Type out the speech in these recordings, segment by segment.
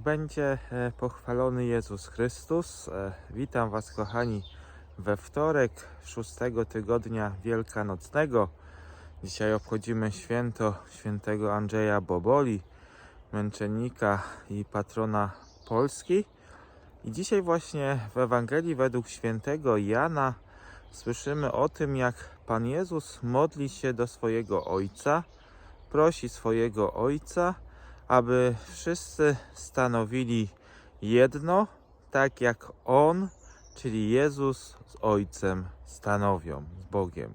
będzie e, pochwalony Jezus Chrystus. E, Witam Was, kochani, we wtorek szóstego tygodnia Wielkanocnego. Dzisiaj obchodzimy święto świętego Andrzeja Boboli, męczennika i patrona Polski. I dzisiaj właśnie w Ewangelii według świętego Jana słyszymy o tym, jak Pan Jezus modli się do swojego Ojca, prosi swojego Ojca, aby wszyscy stanowili jedno, tak jak On, czyli Jezus z Ojcem stanowią, z Bogiem.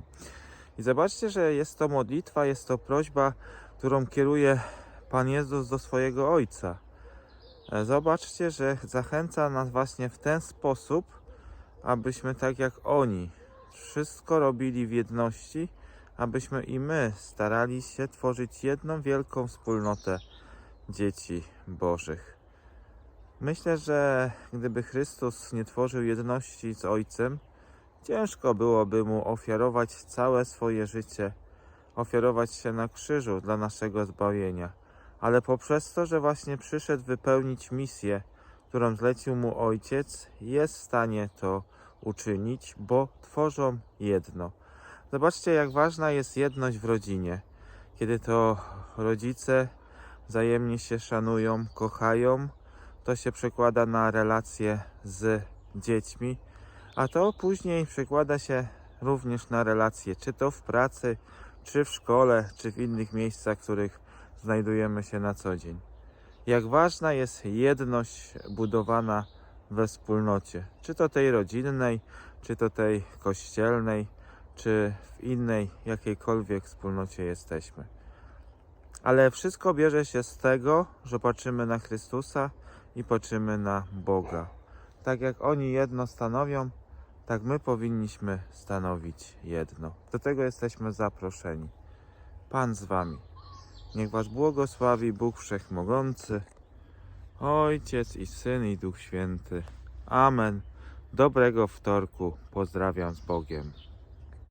I zobaczcie, że jest to modlitwa, jest to prośba, którą kieruje Pan Jezus do swojego Ojca. E, Zobaczcie, że zachęca nas właśnie w ten sposób, abyśmy tak jak oni wszystko robili w jedności, abyśmy i my starali się tworzyć jedną wielką wspólnotę dzieci Bożych. Myślę, że gdyby Chrystus nie tworzył jedności z Ojcem, ciężko byłoby mu ofiarować całe swoje życie, ofiarować się na krzyżu dla naszego zbawienia. Ale poprzez to, że właśnie przyszedł wypełnić misję, którą zlecił mu Ojciec, jest w stanie to uczynić, bo tworzą jedno. Zobaczcie, jak ważna jest jedność w rodzinie, kiedy to rodzice wzajemnie się szanują, kochają, to się przekłada na relacje z dziećmi, a to później przekłada się również na relacje, czy to w pracy, czy w szkole, czy w innych miejscach, w których znajdujemy się na co dzień. Jak ważna jest jedność budowana we wspólnocie, czy to tej rodzinnej, czy to tej kościelnej, czy w innej jakiejkolwiek wspólnocie jesteśmy. Ale wszystko bierze się z tego, że patrzymy na Chrystusa i patrzymy na Boga. Tak jak oni jedno stanowią, tak my powinniśmy stanowić jedno. Do tego jesteśmy zaproszeni. Pan z wami. Niech was błogosławi Bóg Wszechmogący, Ojciec i Syn i Duch Święty. Amen. Dobrego wtorku. Pozdrawiam z Bogiem.